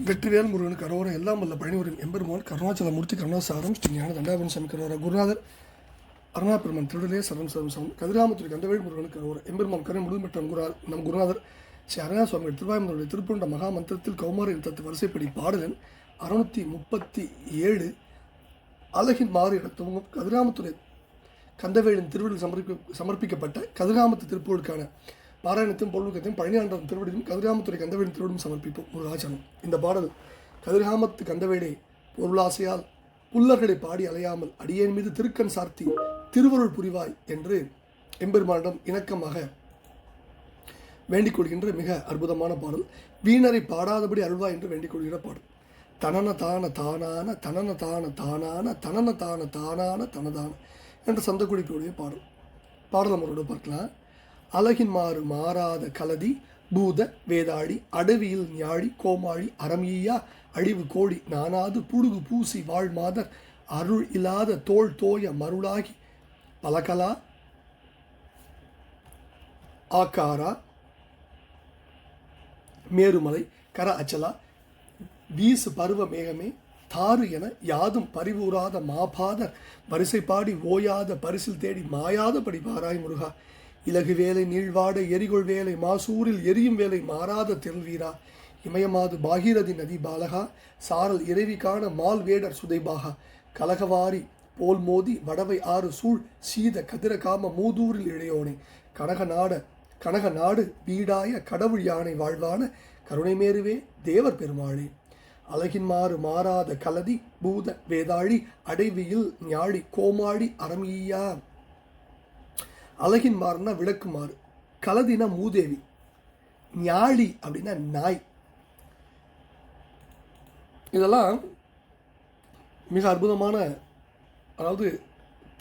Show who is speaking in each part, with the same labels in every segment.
Speaker 1: வெற்றிவேல் முருகனுக்கு அரோரம் எல்லாம் வல்ல பழனிவரும் எம்பெருமான் கருணாச்சல மூர்த்தி கருணாசாரம் ஸ்ரீ ஞான தண்டாபுரம் சாமி கரோர குருநாதர் அருணாபெருமன் திருடலே சரம் சரம் சரணம். கதிராமத்துறை கந்தவேல் முருகனுக்கு அரோரம் எம்பெருமான் கருணை முழுமைப்பட்ட குரா நம் குருநாதர் ஸ்ரீ அருணா சுவாமி திருவாயுடைய திருப்பூண்ட மகா மந்திரத்தில் கௌமார தத்து வரிசைப்படி பாடலன் அறுநூற்றி முப்பத்தி ஏழு அழகின் மாறு என கதிராமத்துறை கந்தவேலின் திருவிழில் சமர்ப்பி சமர்ப்பிக்கப்பட்ட கதிராமத்து திருப்பூருக்கான பாராயணத்தையும் பொருளுக்கத்தையும் பழனியாண்டம் திருவடியும் கதிராமத்துறை கந்தவேடி திருவடியும் சமர்ப்பிப்போம். முருகாச்சலம் இந்த பாடல் கதிராமத்து கந்தவேடை பொருளாசையால் புல்லர்களை பாடி அலையாமல் அடியேன் மீது திருக்கண் சார்த்தி திருவருள் புரிவாய் என்று எம்பெருமானிடம் இணக்கமாக வேண்டிக் கொள்கின்ற மிக அற்புதமான பாடல். வீணரை பாடாதபடி அருள்வா என்று வேண்டிக் கொள்கிற பாடல். தனன தான தானான தனன தான தானான தனன தான தானான தனதான என்ற சந்த பாடல். பாடல் நம்மளோட பார்க்கலாம். அழகின் மாறு மாறாத கலதி பூத வேதாடி அடவியில் ஞாழி கோமாளி அறமியா அழிவு கோடி நானாது புடுகு பூசி வாழ் மாதர் அருள் இல்லாத தோள் தோய மருளாகி பலகலா ஆக்காரா மேருமலை கர அச்சலா வீசு பருவ மேகமே தாறு என யாதும் பரிவூராத மாபாதர் வரிசை பாடி ஓயாத பரிசில் தேடி மாயாதபடி பாராய் முருகா. இலகு வேலை நீழ்வாட எரிகொள் வேலை மாசூரில் எரியும் வேலை மாறாத திருவீரா இமயமாது பாகீரதி நதி பாலகா சாரல் இறைவி காண மால் வேடர் சுதைபாகா. கலகவாரி போல் மோதி வடவை ஆறு சூழ் சீத கதிரகாம மூதூரில் இளையோனே கனக நாட கனக நாடு வீடாய கடவுள் யானை வாழ்வான கருணை மேருவே தேவர் பெருமாளே. அழகின் மாறு மாறாத கலதி பூத வேதாளி அடைவியில் ஞாழி கோமாடி அரமியா அழகின் மாறுனா விளக்கு மாறு. கலதினா மூதேவி. ஞாழி அப்படின்னா நாய். இதெல்லாம் மிக அற்புதமான அதாவது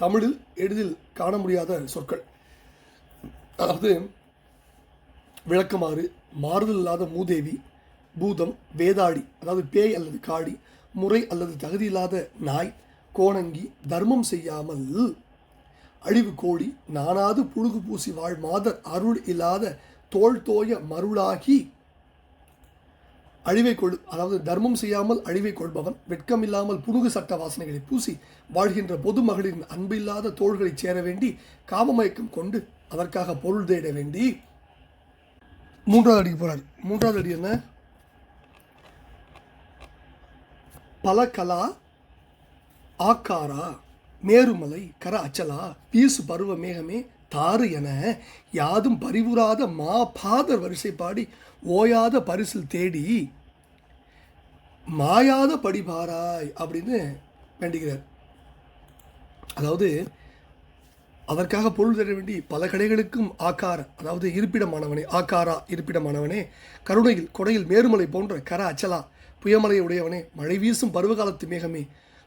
Speaker 1: தமிழில் எளிதில் காண முடியாத சொற்கள். அதாவது விளக்கமாறு மாறுதல் இல்லாத மூதேவி பூதம் வேதாடி அதாவது பேய் அல்லது காடி முறை அல்லது தகுதி இல்லாத நாய் கோணங்கி தர்மம் செய்யாமல் அழிவு கோடி நானாது புழுகு பூசி வாழ் மாதர் அருள் இல்லாத தோள் தோய மருளாகி அழிவை கொள் அதாவது தர்மம் செய்யாமல் அழிவை கொள்பவன் வெட்கம் இல்லாமல் புனுகு சட்ட வாசனைகளை பூசி வாழ்கின்ற பொது மகளிரின் அன்பில்லாத தோள்களைச் சேர வேண்டி காமமயக்கம் கொண்டு அதற்காக பொருள் தேட வேண்டி. மூன்றாவது அடிக்கு போறார். மூன்றாவது அடி என்ன? பலகலா ஆக்காரா? மேருமலை கர அச்சலா பீசு பருவ மேகமே தாறு என யாதும் பரிவுறாத மா பாதர் வரிசை பாடி ஓயாத பரிசில் தேடி மாயாத படிபாராய் அப்படின்னு வேண்டுகிறார். அதாவது அதற்காக பொருள் தர வேண்டி பல கடைகளுக்கும் ஆக்கார அதாவது இருப்பிடமானவனே ஆக்காரா இருப்பிடமானவனே கருணையில் கொடையில் மேருமலை போன்ற கர அச்சலா புயமலை உடையவனே மழை வீசும் பருவகாலத்து மேகமே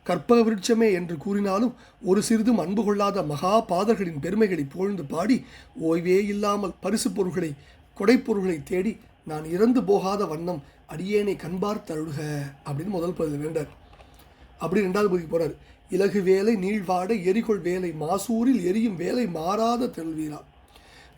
Speaker 1: கற்பக விருட்சமே என்று கூறினாலும் ஒரு சிறிதும் அன்பு கொள்ளாத மகா பாதர்களின் பெருமைகளை புகழ்ந்து பாடி ஓய்வே இல்லாமல் பரிசு பொருள்களை கொடைப்பொருள்களை தேடி நான் இறந்து போகாத வண்ணம் அடியேனை கண்பார் தழுக அப்படின்னு முதல் பதில் வேண்டார். அப்படி ரெண்டாவது பகுதிக்கு போறார். இலகு வேலை நீழ்வாட எரிகொள் வேலை மாசூரில் எரியும் வேலை மாறாத தெல்வீரா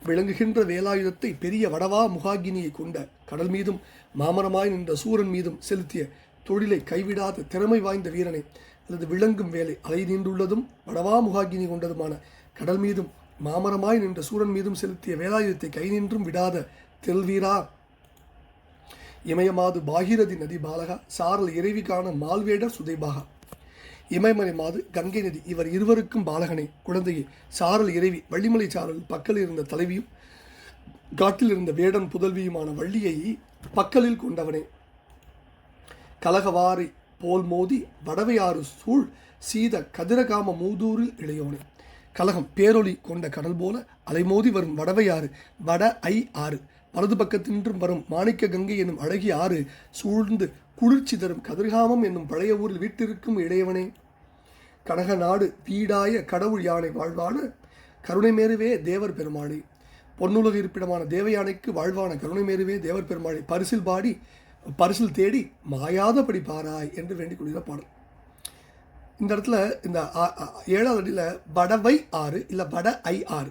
Speaker 1: விளங்குகின்ற வேலாயுதத்தை பெரிய வடவா முகாகினியை கொண்ட கடல் மீதும் மாமரமாய் நின்ற சூரன் மீதும் செலுத்திய தொழிலை கைவிடாத திறமை வாய்ந்த வீரனை. அல்லது விளங்கும் வேலை அலை நீண்டுள்ளதும் வடவா முகாகினி கொண்டதுமான கடல் மீதும் மாமரமாய் நின்ற சூரன் மீதும் செலுத்திய வேலாயுதத்தை கை நின்றும் விடாத தெல்வீரா. இமயமாது பாகீரதி நதி பாலகா சாரல் இறைவிக்கான மால்வேடர் சுதைபாகா. இமயமலை மாது கங்கை நதி இவர் இருவருக்கும் பாலகனை. குழந்தையை சாரல் இறைவி வள்ளிமலை சாரல் பக்கல் இருந்த தலைவியும் காட்டில் இருந்த வேடன் புதல்வியுமான வள்ளியை பக்கலில் கொண்டவனே. கலகவாரி போல் மோதி வடவையாறு சூழ் சீத கதிரகாம மூதூரில் இளையோனே. கலகம் பேரொளி கொண்ட கடல் போல அலைமோதி வரும் வடவையாறு வட ஐ ஆறு. வலது பக்கத்தின்றும் வரும் மாணிக்க கங்கை என்னும் அழகிய ஆறு சூழ்ந்து குளிர்ச்சி தரும் கதிர்காமம் என்னும் பழைய ஊரில் வீட்டிற்கும் இளையவனே. கனக நாடு வீடாய கடவுள் யானை வாழ்வான கருணை மேருவே தேவர் பெருமாளே. பொன்னுலக இருப்பிடமான தேவயானைக்கு வாழ்வான கருணை மேருவே தேவர் பெருமாளை. பரிசில் பாடி பரிசில் தேடி மாயாதபடி பாராய் என்று வேண்டிக் கொள்கிற பாடல். இந்த இடத்துல இந்த ஆ- ஏழாவது அடியில் வடவை ஆறு இல்லை வட ஐ ஆறு.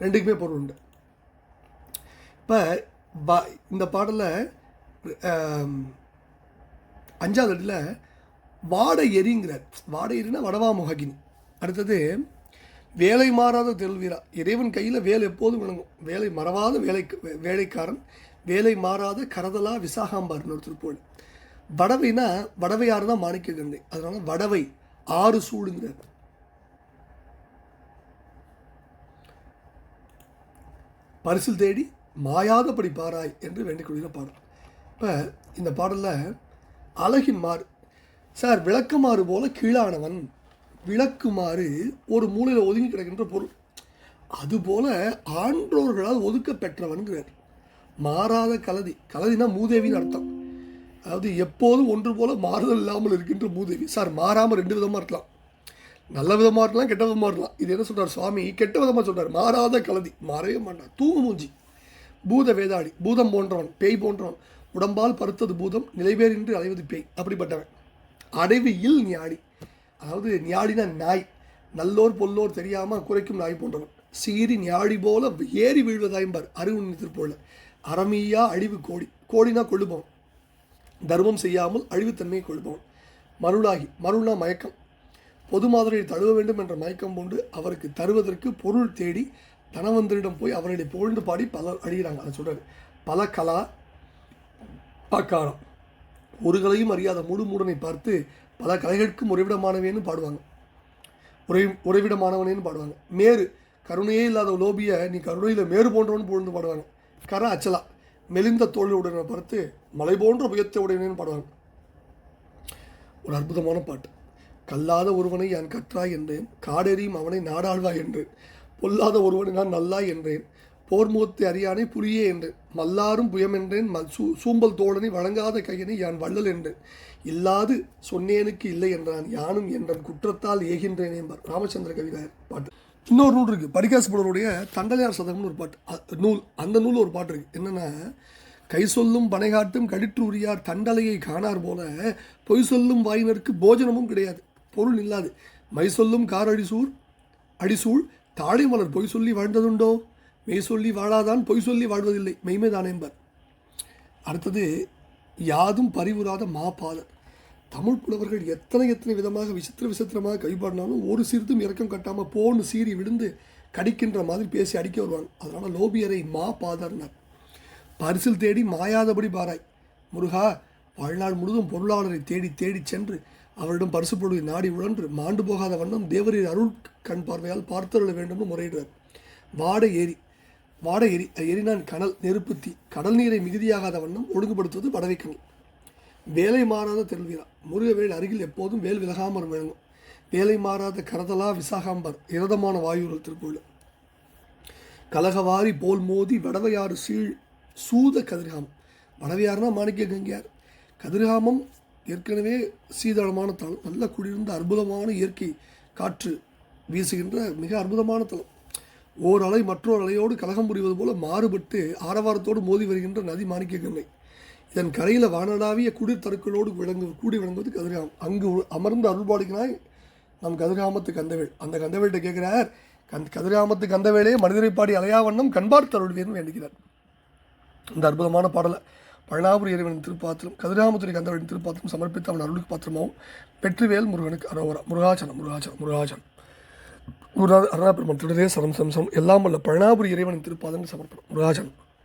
Speaker 1: ரெண்டுக்குமே பொருள் உண்டு. இப்போ இந்த பாடலில் அஞ்சாவது அடியில் வாடை எரிங்கிறார் வாட எரினா வடவா முககினி. அடுத்தது வேலை மாறாத தெல்வீரா இறைவன் கையில் வேலை எப்போதும் விளங்கும். வேலை மறவாத வேலை வேலைக்காரன் வேலை மாறாத கரதலா விசாகாம்பார்னு ஒருத்தர் போல். வடவைனா வடவையார் தான் மாணிக்க கங்கை அதனால வடவை ஆறு சூடுங்கிறார் பரிசில் தேடி மாயாதபடி பாராய் என்று வேண்டிக் பாடல். இப்போ இந்த பாடலில் அழகின் மாறு. சார் விளக்குமாறு போல கீழானவன் விளக்குமாறு ஒரு மூலையில் ஒதுங்கி கிடக்கின்ற பொருள். அதுபோல ஆன்றோர்களால் ஒதுக்க பெற்றவன்கிறார் மாறாத கலதி. கலதினா மூதேவின்னு அர்த்தம். அதாவது எப்போதும் ஒன்று போல மாறுதல் இல்லாமல் இருக்கின்ற மூதேவி. சார் மாறாமல் ரெண்டு விதமாக இருக்கலாம். நல்ல விதமாக இருக்கலாம் கெட்ட விதமாக இருக்கலாம். இது என்ன சொல்கிறார் சுவாமி? கெட்ட விதமாக சொல்கிறார் மாறாத கலதி. மாறவே மாட்டான் தூங்கு மூஞ்சி. பூத வேதாடி பூதம் போன்றவன் பேய் போன்றவன். உடம்பால் பருத்தது பூதம் நிலைவேறின்றி அலைவது பேய். அப்படிப்பட்டவன். அடைவு இல் ஞாடி அதாவது ஞாடினா நாய். நல்லோர் பொல்லோர் தெரியாமல் குறைக்கும் நாய் போன்றவன். சீறி ஞாடி போல ஏறி வீழ்வதாய்ம்பார் அறிவு போல. அறமையாக அழிவு கோடி கோடினா கொள்ளுபவன். தர்மம் செய்யாமல் அழிவுத்தன்மையை கொள்பவன். மருளாகி மருள்னா மயக்கம். பொது மாதிரியை தழுவ வேண்டும் என்ற மயக்கம் கொண்டு அவருக்கு தருவதற்கு பொருள் தேடி தனவந்தரிடம் போய் அவருடைய புகழ்ந்து பாடி பல அழிகிறாங்க. அதை சொல்கிறார் பல கலா பாக்காரம். ஒரு கலையும் அறியாத முழு மூடனை பார்த்து பல கலைகளுக்கும் உறைவிடமானவேன்னு பாடுவாங்க. உறை உறைவிடமானவனேன்னு பாடுவாங்க. மேரு கருணையே இல்லாத லோபியை நீ கருணையில் மேரு போன்றவன் புகழ்ந்து பாடுவாங்க. கர அச்சலா மெலிந்த தோளுடனை பார்த்து மலை போன்ற புயத்தை உடையனேன்னு பாடுவாங்க. ஒரு அற்புதமான பாட்டு. கல்லாத ஒருவனை நான் கற்றாய் என்றேன் காடெறியும் அவனை நாடாழ்வாய் என்றேன் பொல்லாத ஒருவனை நான் நல்லாய் என்றேன் போர் முகத்தை அறியானை புரியே என்றேன் மல்லாரும் புயம் என்றேன் சூ சூம்பல் தோழனை வழங்காத கையனை யான் வள்ளல் என்றேன் இல்லாது சொன்னேனுக்கு இல்லை என்றான் யானும் என்றன் குற்றத்தால் ஏகின்றேன் என்பார். ராமச்சந்திர கவிதாயர் பாட்டு. இன்னொரு நூல் இருக்குது படிகாசுபடருடைய தண்டலையார் சதகம்னு ஒரு பாட்டு. நூல் அந்த நூல் ஒரு பாட்டு இருக்குது என்னென்னா கை சொல்லும் பனைகாட்டும் கடிற்று உரியார் தண்டலையை காணார் போல பொய் சொல்லும் வாயினருக்கு போஜனமும் கிடையாது பொருள் இல்லாது. மை சொல்லும் கார் அடிசூர் அடிசூழ் தாழை மலர் பொய் சொல்லி வாழ்ந்ததுண்டோ? மெய் சொல்லி வாழாதான் பொய் சொல்லி வாழ்வதில்லை. மெய்மைதான் என்பர். அடுத்தது யாதும் பறிவுறாத மாபாதர் தமிழ் புலவர்கள் எத்தனை எத்தனை விதமாக விசித்திர விசித்திரமாக கைப்பாடினாலும் ஒரு சிறிதும் இறக்கம் கட்டாமல் போன்னு சீறி விழுந்து கடிக்கின்ற மாதிரி பேசி அடிக்க வருவாங்க. அதனால் லோபியரை மா பாதர்னார். பரிசில் தேடி மாயாதபடி பாராய். முருகா வாழ்நாள் முழுதும் பொருளாளரை தேடி தேடி சென்று அவரிடம் பரிசு பொருளை நாடி உழன்று மாண்டு போகாத வண்ணம் தேவரின் அருள் கண் பார்வையால் பார்த்தருள வேண்டும்னு முறையிடுறார். வாடை ஏரி வாட எரி எரினான் கனல் நெருப்பு தீ. கடல் நீரை மிகுதியாகாத வண்ணம் ஒழுங்குபடுத்துவது வடவைக்கணல் வேலை மாறாத திருவிழா முருகவேல் அருகில் எப்போதும் வேல் விலகாமர் விளங்கும் வேலை மாறாத கரதலா விசாகாம்பர் இரதமான வாயுரல் திருப்பூர் கலகவாரி போல் மோதி வடவையாறு சீழ் சூத கதிர்காமம். வடவையாறுனா மாணிக்க கங்கையார். கதிர்காமம் ஏற்கனவே சீதளமான தலம் நல்ல குளிர்ந்த அற்புதமான இயற்கை காற்று வீசுகின்ற மிக அற்புதமான தலம். ஓர் அலை மற்றொரு அலையோடு கலகம் புரிவது போல மாறுபட்டு ஆரவாரத்தோடு மோதி வருகின்ற நதி மாணிக்க கங்கை. இதன் கரையில் வானடாவிய குடிர் தருக்களோடு விளங்கு கூடி விளங்குவது கதிர்காமம். அங்கு அமர்ந்து அருள்பாடுகிறாய் நம் கதிர்காமத்து கந்தவேல் அந்த கந்தவேல்கிட்ட கேட்குறார் கந் கதிர்காமத்து கந்தவேலே மனிதரை பாடி அலையாவண்ணம் கண்பார்த்து அருள்வேன்னு வேண்டுகிறார் இந்த அற்புதமான பாடலை பழனாபுரி இறைவனின் திருப்பாத்திரம் கதிராமத்துறை கந்தவனின் திருப்பாத்திரம் சமர்ப்பித்து அவன் அருளுக்கு பாத்திரமாகவும் வெற்றிவேல் முருகனுக்கு அரோவரா முருகாச்சனம் முருகாச்சனம் முருகாச்சனம். குருநாத அருணாபெருமன் திருடரே சரம் சம்சம். எல்லாம் வல்ல பழனாபுரி இறைவனின் திருப்பாதங்கள் சமர்ப்பணம். முருகாச்சனம்.